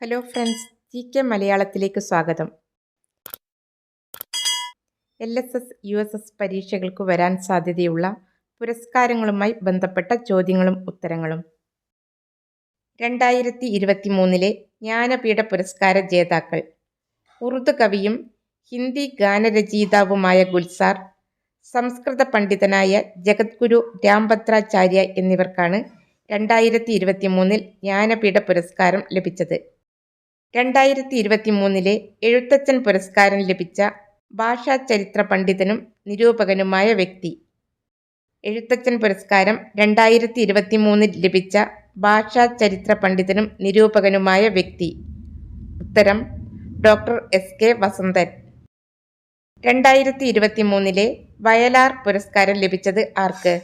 Hello friends G K മലയാളത്തിലേക്ക് സ്വാഗതം. L S S U S S പരീക്ഷകൾക്ക് വരാൻ സാധ്യതയുള്ള പുരസ്കാരങ്ങളുമായി ബന്ധപ്പെട്ട ചോദ്യങ്ങളും ഉത്തരങ്ങളും. രണ്ടായിരത്തി ഇരുപത്തി മൂന്നിലെ ജ്ഞാനപീഠ പുരസ്കാര ജേതാക്കൾ. ഉറുദു കവിയും ഹിന്ദി ഗാനരചയിതാവുമായ ഗുൽസാർ സംസ്കൃത പണ്ഡിതനായ ജഗദ്ഗുരു രാംഭദ്രാചാര്യ എന്നിവർക്കാണ് രണ്ടായിരത്തി ഇരുപത്തി മൂന്നിൽ ജ്ഞാനപീഠ പുരസ്കാരം ലഭിച്ചത്. രണ്ടായിരത്തി ഇരുപത്തി മൂന്നിലെ എഴുത്തച്ഛൻ പുരസ്കാരം ലഭിച്ച ഭാഷാ ചരിത്ര പണ്ഡിതനും നിരൂപകനുമായ വ്യക്തി. എഴുത്തച്ഛൻ പുരസ്കാരം രണ്ടായിരത്തി ഇരുപത്തി മൂന്നിൽ ലഭിച്ച ഭാഷാ ചരിത്ര പണ്ഡിതനും നിരൂപകനുമായ വ്യക്തി. ഉത്തരം ഡോക്ടർ എസ് കെ വസന്തൻ. രണ്ടായിരത്തി ഇരുപത്തി മൂന്നിലെ വയലാർ പുരസ്കാരം ലഭിച്ചത് ആർക്ക്?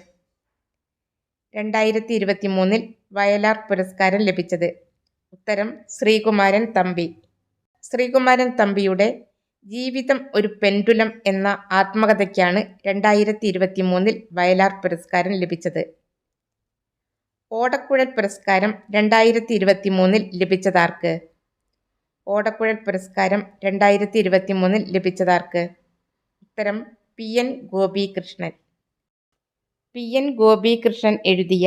രണ്ടായിരത്തി ഇരുപത്തി മൂന്നിൽ വയലാർ പുരസ്കാരം ലഭിച്ചത് ഉത്തരം ശ്രീകുമാരൻ തമ്പി. ശ്രീകുമാരൻ തമ്പിയുടെ ജീവിതം ഒരു പെൻഡുലം എന്ന ആത്മകഥയ്ക്കാണ് രണ്ടായിരത്തി ഇരുപത്തി മൂന്നിൽ വയലാർ പുരസ്കാരം ലഭിച്ചത്. ഓടക്കുഴൽ പുരസ്കാരം രണ്ടായിരത്തി ഇരുപത്തി മൂന്നിൽ ലഭിച്ചതാർക്ക്? ഓടക്കുഴൽ പുരസ്കാരം രണ്ടായിരത്തി ഇരുപത്തി മൂന്നിൽ ലഭിച്ചതാർക്ക്? ഉത്തരം P N Gopikrishnan. P N Gopikrishnan എഴുതിയ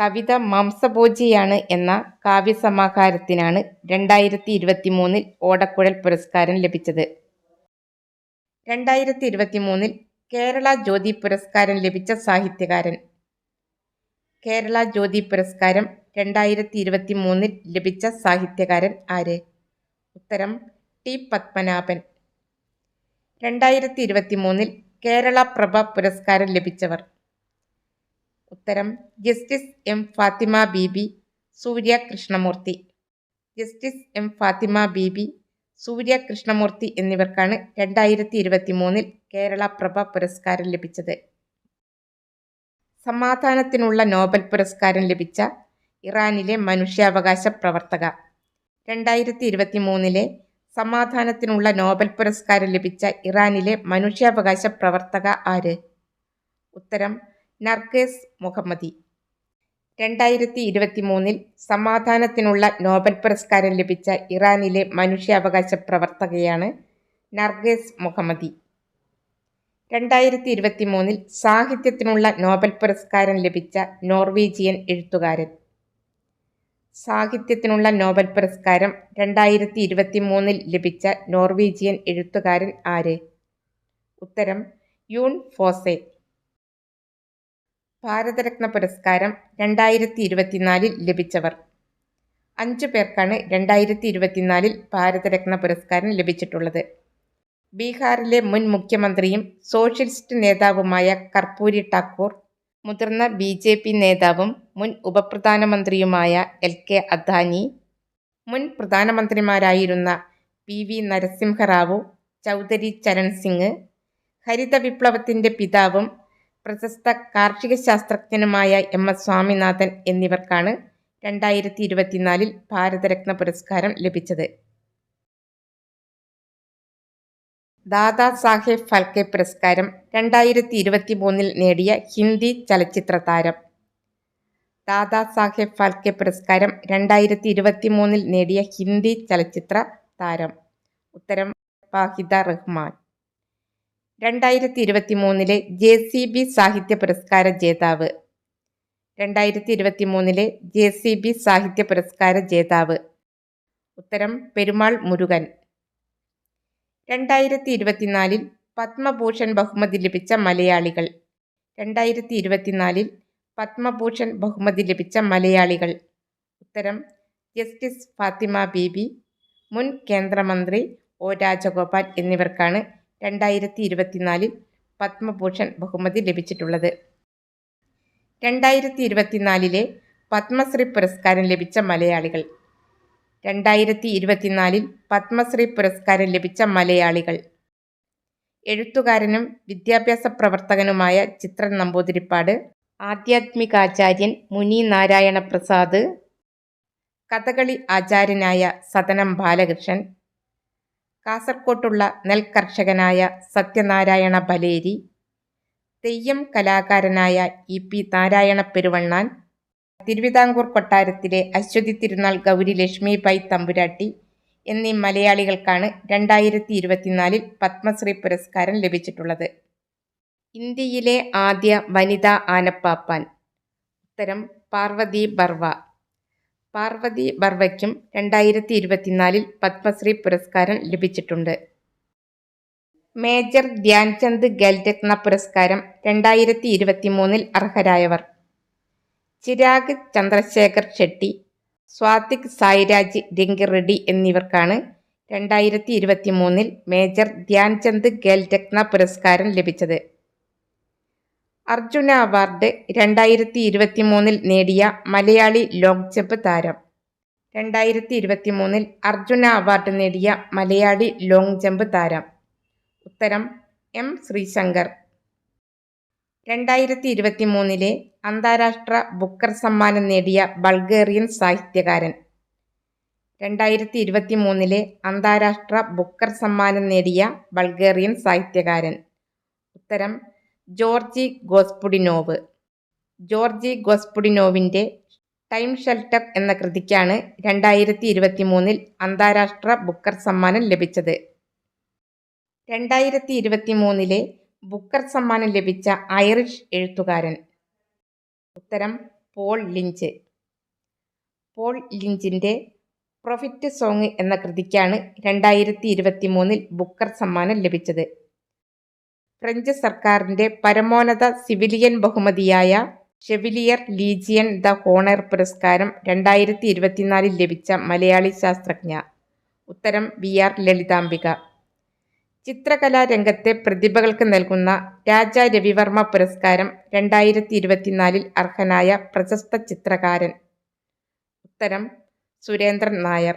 കവിത മാംസഭോജിയാണ് എന്ന കാവ്യസമാഹാരത്തിനാണ് രണ്ടായിരത്തി ഇരുപത്തി മൂന്നിൽ ഓടക്കുഴൽ പുരസ്കാരം ലഭിച്ചത്. രണ്ടായിരത്തി ഇരുപത്തി മൂന്നിൽ കേരള ജ്യോതി പുരസ്കാരം ലഭിച്ച സാഹിത്യകാരൻ. കേരള ജ്യോതി പുരസ്കാരം രണ്ടായിരത്തി ഇരുപത്തി മൂന്നിൽ ലഭിച്ച സാഹിത്യകാരൻ ആര്? ഉത്തരം ടി പത്മനാഭൻ. രണ്ടായിരത്തി ഇരുപത്തി മൂന്നിൽ കേരള പ്രഭ പുരസ്കാരം ലഭിച്ചവർ. ഉത്തരം justice M Fathima Beevi Surya Krishnamoorthy. Justice M Fathima Beevi Surya Krishnamoorthy എന്നിവർക്കാണ് രണ്ടായിരത്തി ഇരുപത്തി മൂന്നിൽ കേരള പ്രഭ പുരസ്കാരം ലഭിച്ചത്. സമാധാനത്തിനുള്ള നോബൽ പുരസ്കാരം ലഭിച്ച ഇറാനിലെ മനുഷ്യാവകാശ പ്രവർത്തക. രണ്ടായിരത്തി ഇരുപത്തി മൂന്നിലെ സമാധാനത്തിനുള്ള നോബൽ പുരസ്കാരം ലഭിച്ച ഇറാനിലെ മനുഷ്യാവകാശ പ്രവർത്തക ആര്? ഉത്തരം നർഗേസ് മുഹമ്മദി. രണ്ടായിരത്തി ഇരുപത്തി മൂന്നിൽ സമാധാനത്തിനുള്ള നോബൽ പുരസ്കാരം ലഭിച്ച ഇറാനിലെ മനുഷ്യാവകാശ പ്രവർത്തകയാണ് നർഗേസ് മുഹമ്മദി. രണ്ടായിരത്തി ഇരുപത്തി മൂന്നിൽ സാഹിത്യത്തിനുള്ള നോബൽ പുരസ്കാരം ലഭിച്ച നോർവീജിയൻ എഴുത്തുകാരൻ. സാഹിത്യത്തിനുള്ള നോബൽ പുരസ്കാരം രണ്ടായിരത്തി ഇരുപത്തി മൂന്നിൽ ലഭിച്ച നോർവീജിയൻ എഴുത്തുകാരൻ ആര്? ഉത്തരം യൂൺ ഫോസെ. ഭാരതരത്ന പുരസ്കാരം രണ്ടായിരത്തി ഇരുപത്തിനാലിൽ ലഭിച്ചവർ. അഞ്ചു പേർക്കാണ് രണ്ടായിരത്തി ഇരുപത്തിനാലിൽ ഭാരതരത്ന പുരസ്കാരം ലഭിച്ചിട്ടുള്ളത്. ബീഹാറിലെ മുൻ മുഖ്യമന്ത്രിയും സോഷ്യലിസ്റ്റ് നേതാവുമായ കർപ്പൂരി ഠാക്കൂർ മുതിർന്ന ബി ജെ പി നേതാവും മുൻ ഉപപ്രധാനമന്ത്രിയുമായ എൽ കെ അദ്വാനി മുൻ പ്രധാനമന്ത്രിമാരായിരുന്ന പി വി നരസിംഹറാവു ചൗധരി ചരൺ സിംഗ് ഹരിത വിപ്ലവത്തിന്റെ പിതാവും പ്രശസ്ത കാർഷിക ശാസ്ത്രജ്ഞനുമായ എം എസ് സ്വാമിനാഥൻ എന്നിവർക്കാണ് രണ്ടായിരത്തി ഇരുപത്തിനാലിൽ ഭാരതരത്ന പുരസ്കാരം ലഭിച്ചത്. ദാദാ സാഹേബ് ഫാൽക്കെ പുരസ്കാരം രണ്ടായിരത്തി ഇരുപത്തി മൂന്നിൽ നേടിയ ഹിന്ദി ചലച്ചിത്ര താരം. ദാദാ സാഹേബ് ഫാൽക്കെ പുരസ്കാരം രണ്ടായിരത്തി ഇരുപത്തി മൂന്നിൽ നേടിയ ഹിന്ദി ചലച്ചിത്ര താരം. ഉത്തരം വാഹിദ റഹ്മാൻ. രണ്ടായിരത്തി ഇരുപത്തി മൂന്നിലെ ജെ സി ബി സാഹിത്യ പുരസ്കാര ജേതാവ്. രണ്ടായിരത്തി ഇരുപത്തി മൂന്നിലെ ജെ സി ബി സാഹിത്യ പുരസ്കാര ജേതാവ്. ഉത്തരം പെരുമാൾ മുരുകൻ. രണ്ടായിരത്തി ഇരുപത്തിനാലിൽ പത്മഭൂഷൺ ബഹുമതി ലഭിച്ച മലയാളികൾ. രണ്ടായിരത്തി ഇരുപത്തിനാലിൽ പത്മഭൂഷൺ ബഹുമതി ലഭിച്ച മലയാളികൾ. ഉത്തരം ജസ്റ്റിസ് ഫാത്തിമ ബീബി മുൻ കേന്ദ്രമന്ത്രി ഒ രാജഗോപാൽ എന്നിവർക്കാണ് രണ്ടായിരത്തി ഇരുപത്തിനാലിൽ പത്മഭൂഷൺ ബഹുമതി ലഭിച്ചിട്ടുള്ളത്. രണ്ടായിരത്തി ഇരുപത്തിനാലിലെ പത്മശ്രീ പുരസ്കാരം ലഭിച്ച മലയാളികൾ. രണ്ടായിരത്തി ഇരുപത്തിനാലിൽ പത്മശ്രീ പുരസ്കാരം ലഭിച്ച മലയാളികൾ. എഴുത്തുകാരനും വിദ്യാഭ്യാസ പ്രവർത്തകനുമായ ചിത്രൻ നമ്പൂതിരിപ്പാട് ആധ്യാത്മികാചാര്യൻ മുനി നാരായണ പ്രസാദ് കഥകളി ആചാര്യനായ സദനം ബാലകൃഷ്ണൻ കാസർകോട്ടുള്ള നെൽകർഷകനായ സത്യനാരായണ ബലേരി തെയ്യം കലാകാരനായ ഇ പി നാരായണ പെരുവണ്ണാൻ തിരുവിതാംകൂർ കൊട്ടാരത്തിലെ അശ്വതി തിരുനാൾ ഗൗരി ലക്ഷ്മിബായി തമ്പുരാട്ടി എന്നീ മലയാളികൾക്കാണ് രണ്ടായിരത്തി ഇരുപത്തിനാലിൽ പത്മശ്രീ പുരസ്കാരം ലഭിച്ചിട്ടുള്ളത്. ഇന്ത്യയിലെ ആദ്യ വനിതാ ആനപ്പാപ്പാൻ. ഉത്തരം പാർവതി ബർവ. പാർവതി ബർവയ്ക്കും രണ്ടായിരത്തി ഇരുപത്തിനാലിൽ പത്മശ്രീ പുരസ്കാരം ലഭിച്ചിട്ടുണ്ട്. മേജർ ധ്യാൻചന്ദ് ഖേൽരത്ന പുരസ്കാരം രണ്ടായിരത്തി ഇരുപത്തിമൂന്നിൽ അർഹരായവർ. ചിരാഗ് ചന്ദ്രശേഖർ ഷെട്ടി സ്വാതിക് സായിരാജ് രംഗിറെഡ്ഡി എന്നിവർക്കാണ് രണ്ടായിരത്തി ഇരുപത്തിമൂന്നിൽ മേജർ ധ്യാൻചന്ദ് ഖേൽരത്ന പുരസ്കാരം ലഭിച്ചത്. അർജുന അവാർഡ് രണ്ടായിരത്തി ഇരുപത്തി മൂന്നിൽ നേടിയ മലയാളി ലോങ് ജമ്പ് താരം. രണ്ടായിരത്തി ഇരുപത്തി മൂന്നിൽ അർജുന അവാർഡ് നേടിയ മലയാളി ലോങ് ജമ്പ് താരം. ഉത്തരം എം ശ്രീശങ്കർ. രണ്ടായിരത്തി ഇരുപത്തി മൂന്നിലെ അന്താരാഷ്ട്ര ബുക്കർ സമ്മാനം നേടിയ ബൾഗേറിയൻ സാഹിത്യകാരൻ. രണ്ടായിരത്തി ഇരുപത്തി മൂന്നിലെ അന്താരാഷ്ട്ര ബുക്കർ സമ്മാനം നേടിയ ബൾഗേറിയൻ സാഹിത്യകാരൻ. ഉത്തരം ജോർജി ഗോസ്പുഡിനോവ്. ജോർജി ഗോസ്പുഡിനോവിന്റെ ടൈം ഷെൽട്ടർ എന്ന കൃതിക്കാണ് രണ്ടായിരത്തി ഇരുപത്തി മൂന്നിൽ അന്താരാഷ്ട്ര ബുക്കർ സമ്മാനം ലഭിച്ചത്. രണ്ടായിരത്തി ഇരുപത്തി മൂന്നിലെ ബുക്കർ സമ്മാനം ലഭിച്ച ഐറിഷ് എഴുത്തുകാരൻ. ഉത്തരം പോൾ ലിഞ്ച്. പോൾ ലിഞ്ചിന്റെ പ്രൊഫിറ്റ് സോങ് എന്ന കൃതിക്കാണ് രണ്ടായിരത്തി ഇരുപത്തി മൂന്നിൽ ബുക്കർ സമ്മാനം ലഭിച്ചത്. ഫ്രഞ്ച് സർക്കാരിന്റെ പരമോന്നത സിവിലിയൻ ബഹുമതിയായ ഷെവിലിയർ ലീജിയൻ ദ ഹോണർ പുരസ്കാരം രണ്ടായിരത്തി ഇരുപത്തിനാലിൽ ലഭിച്ച മലയാളി ശാസ്ത്രജ്ഞ. ഉത്തരം വി ആർ ലളിതാംബിക. ചിത്രകലാ രംഗത്തെ പ്രതിഭകൾക്ക് നൽകുന്ന രാജ രവിവർമ്മ പുരസ്കാരം രണ്ടായിരത്തി ഇരുപത്തിനാലിൽ അർഹനായ പ്രശസ്ത ചിത്രകാരൻ. ഉത്തരം സുരേന്ദ്രൻ നായർ.